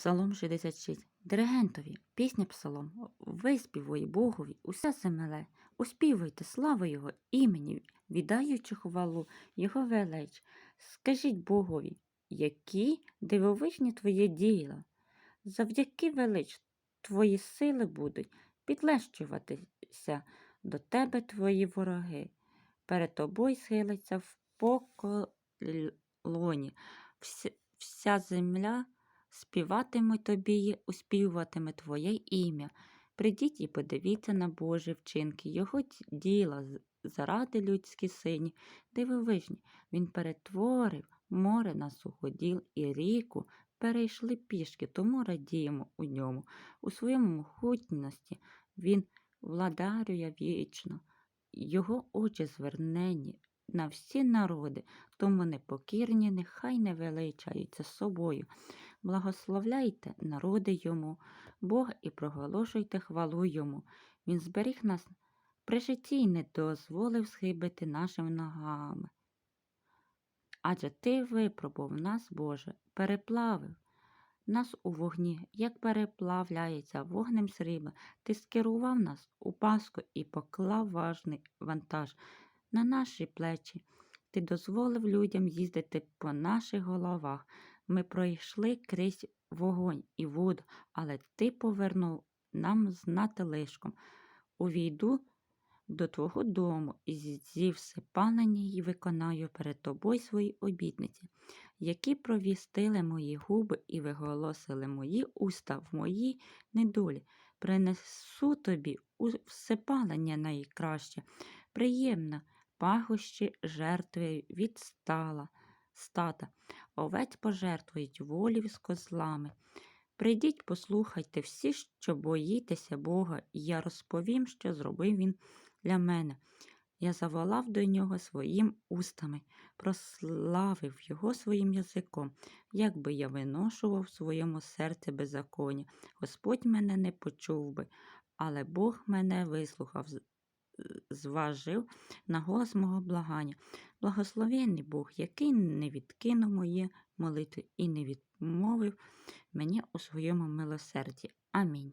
Псалом 66. Диригентові, пісня Псалом, виспівує Богові, уся земле, успівуйте славу Його імені, віддаючи хвалу Його велич. Скажіть Богові, які дивовижні твої діла, завдяки велич твої сили будуть підлещуватися до тебе твої вороги. Перед тобою схилиться в поколоні. Вся, вся земля співатиме тобі успіватиме Твоє ім'я. Придіть і подивіться на Божі вчинки, Його діла заради людські сині, дивовижні. Він перетворив море на суходіл і ріку, перейшли пішки, тому радіємо у ньому. У своєму могутності він владарює вічно. Його очі звернені на всі народи, тому непокірні нехай не величаються собою. Благословляйте народи йому, Бога і проголошуйте хвалу йому. Він зберіг нас при житті й не дозволив схибити нашими ногами. Адже ти випробував нас, Боже, переплавив нас у вогні, як переплавляється вогнем срібла. Ти скерував нас у паску і поклав важний вантаж на наші плечі. Ти дозволив людям їздити по наших головах. Ми пройшли крізь вогонь і воду, але ти повернув нам знати лишком. Увійду до твого дому і зі всепалення й виконаю перед тобою свої обітниці, які провістили мої губи і виголосили мої уста в моїй недолі. Принесу тобі всепалення найкраще, приємна пахощі жертви відстала стата. Овець пожертвують волів з козлами. Прийдіть, послухайте всі, що боїтеся Бога, і я розповім, що зробив він для мене. Я заволав до нього своїм устами, прославив його своїм язиком, якби я виношував в своєму серці беззаконня. Господь мене не почув би, але Бог мене вислухав, зважив на голос мого благання. Благословенний Бог, який не відкинув мої молитви і не відмовив мені у своєму милосерді. Амінь.